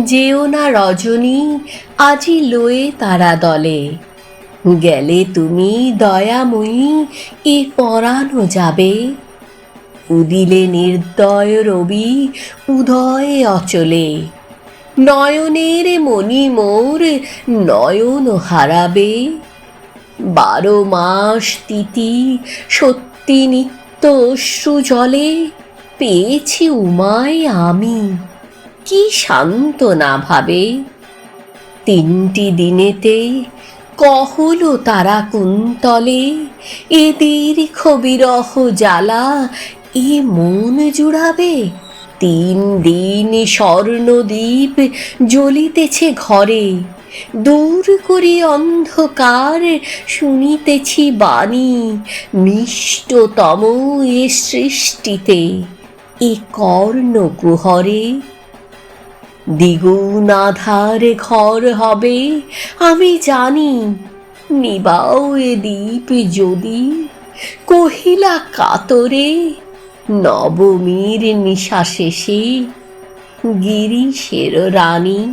যেও না রজনী, আজি লয়ে তারা দলে। গেলে তুমি দয়াময়ী, এ পরানো যাবে। উদিলে নির্দয় রবি, উদয়ে অচলে। নয়নের মণি মোর নয়ন হারাবে। বারো মাস তিতি সত্যি নিত্য অশ্রু জলে, পেয়েছি উমায় আমি। কি শান্ত না ভাবে? তিনটি দিনেতে কহলো তারা কুন্তলে, এ দীর্ঘ বিরহ জ্বালা এ মন জুড়াবে? তিন দিন স্বর্ণদ্বীপ জ্বলিতেছে ঘরে, দূর করি অন্ধকার শুনিতেছি বাণী, মিষ্টতম এ সৃষ্টিতে, এ কর্ণ কুহরে দ্বিগুণ আধারে ঘর হবে। আমি জানি, নিবাও এ দ্বীপ যদি। কহিলা, কাতরে, নবমীর নিশা শেষে গিরিশের রানী